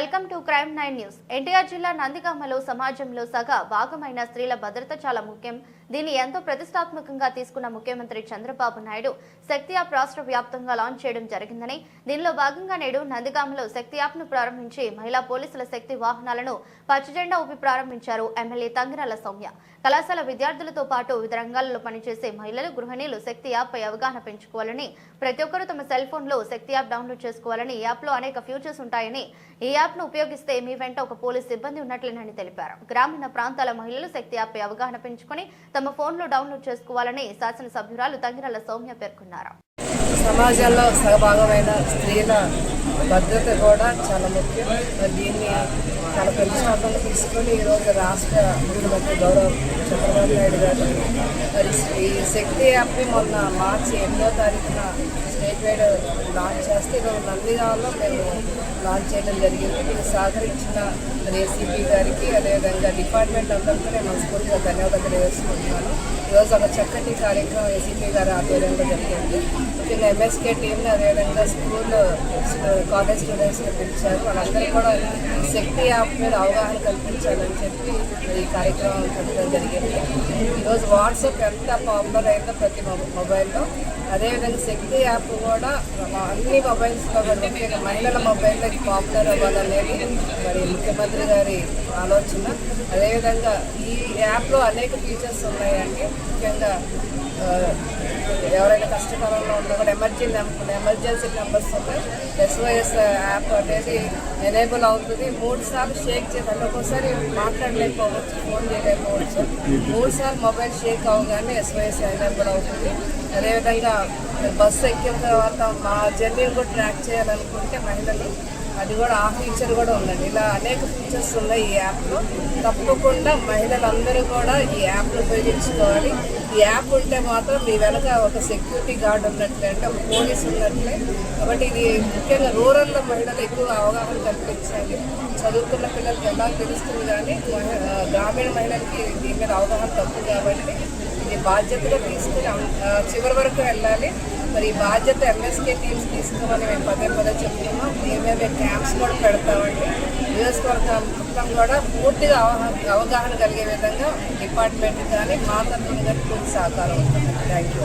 Welcome to crime nine news. NTR జిల్లా నందిగామలో సమాజంలో సగ భాగమైన స్త్రీల భద్రత చాలా ముఖ్యం. దీన్ని ఎంతో ప్రతిష్టాత్మకంగా తీసుకున్న ముఖ్యమంత్రి చంద్రబాబు నాయుడు శక్తి యాప్ రాష్ట్ర వ్యాప్తంగా లాంచ్ చేయడం జరిగిందని. దీనిలో భాగంగా నేడు నందిగామలో శక్తి యాప్ను ప్రారంభించి మహిళా పోలీసుల శక్తి వాహనాలను పచ్చజెండా ఊపి ప్రారంభించారు ఎమ్మెల్యే తంగిరాల సౌమ్య. కళాశాల విద్యార్థులతో పాటు వివిధ రంగాలలో పనిచేసే మహిళలు గృహిణీలు శక్తి యాప్ పై అవగాహన పెంచుకోవాలని ప్రతి ఒక్కరూ తమ సెల్ ఫోన్లో శక్తి యాప్ డౌన్లోడ్ చేసుకోవాలని ఈ యాప్లో అనేక ఫ్యూచర్స్ ఉంటాయని ఈ యాప్ను ఉపయోగిస్తే మీ వెంట ఒక పోలీస్ సిబ్బంది ఉన్నట్లేనని తెలిపారు. గ్రామీణ ప్రాంతాల మహిళలు శక్తి యాప్పై అవగాహన పెంచుకొని తమ ఫోన్లో డౌన్లోడ్ చేసుకోవాలని శాసనసభ్యురాలు తంగిరాల సౌమ్య పేర్కొన్నారు. సమాజంలో సగభాగమైన స్త్రీల భద్రత కూడా చాలా ముఖ్యం. మరి దీన్ని చాలా ప్రతిష్టాత్మకంగా తీసుకొని ఈరోజు రాష్ట్ర ముఖ్యమంత్రి గౌరవ చంద్రబాబు నాయుడు గారు మరి ఈ శక్తి యాప్ని మొన్న మార్చి ఎనిమిదో తారీఖున స్టేట్ వైడ్ లాంచ్ చేస్తే ఈరోజు నందిగాల్లో మేము లాంచ్ చేయడం జరిగింది. మీరు సహకరించిన ఏసీపీ గారికి అదేవిధంగా డిపార్ట్మెంట్ అందరికీ నేను మనస్ఫూర్తిగా ధన్యవాదాలు తెలియజేసుకుంటున్నాను ఈరోజు ఒక చక్కటి కార్యక్రమం ఏసీపీ గారి ఆధ్వర్యంలో జరిగింది. ముఖ్యంగా ఎంఎస్కే టీంని అదేవిధంగా స్కూల్ కాలేజ్ స్టూడెంట్స్ని పిలిచారు. వాళ్ళందరూ కూడా శక్తి యాప్ మీద అవగాహన కల్పించాలని చెప్పి ఈ కార్యక్రమం పెట్టడం జరిగింది. ఈరోజు వాట్సాప్ ఎంత పాపులర్ అయిందో ప్రతి మొబైల్లో. అదేవిధంగా శక్తి యాప్ కూడా అన్ని మొబైల్స్లో కూడా మహిళల మొబైల్లో పాపులర్ అవ్వాలనేది మరి ముఖ్యమంత్రి గారి ఆలోచన. అదేవిధంగా ఈ యాప్లో అనేక ఫీచర్స్ ఉన్నాయండి. ముఖ్యంగా ఎవరైనా కష్టకాలంలో ఉన్నా కూడా ఎమర్జెన్సీ ఎమర్జెన్సీ నెంబర్స్ ఉన్నాయి ఎస్ఓఎస్ యాప్ అనేది ఎనేబుల్ అవుతుంది. మూడు సార్లు షేక్ చేయాలి ఒక్కోసారి మాట్లాడలేకపోవచ్చు ఫోన్ చేయలేకపోవచ్చు. మూడు సార్లు మొబైల్ షేక్ అవగానే ఎస్ఓఎస్ ఎనేబుల్ అవుతుంది. అదేవిధంగా బస్సు ఎక్కిన తర్వాత మా జర్నీని కూడా ట్రాక్ చేయాలనుకుంటే మహిళలు అది కూడా ఆ ఫీచర్ కూడా ఉందండి. ఇలా అనేక ఫీచర్స్ ఉన్నాయి ఈ యాప్లో తప్పకుండా మహిళలందరూ కూడా ఈ యాప్ను ఉపయోగించుకోవాలి. ఈ యాప్ ఉంటే మాత్రం మీ వెనక ఒక సెక్యూరిటీ గార్డ్ ఉన్నట్లే అంటే ఒక పోలీస్ ఉన్నట్లే. కాబట్టి ఇది ముఖ్యంగా రూరల్లో మహిళలు ఎక్కువ అవగాహన కల్పించాలి. చదువుకున్న పిల్లలకి ఎలా తెలుస్తుంది కానీ గ్రామీణ మహిళలకి దీని మీద అవగాహన తప్పు కాబట్టి ఇది బాధ్యతగా తీసుకుని చివరి వరకు వెళ్ళాలి. మరి ఈ బాధ్యత ఎంఎస్కే టీమ్స్ తీసుకోమని మేము పదే పదే చెప్తున్నాం దీని మేము క్యాంప్స్ కూడా పెడతామండి. నియోజకవర్గం మొత్తం కూడా పూర్తిగా అవగాహన అవగాహన కలిగే విధంగా డిపార్ట్మెంట్ కానీ మా తరఫున కానీ పూర్తి సహకారం ఉంటుంది. Thank you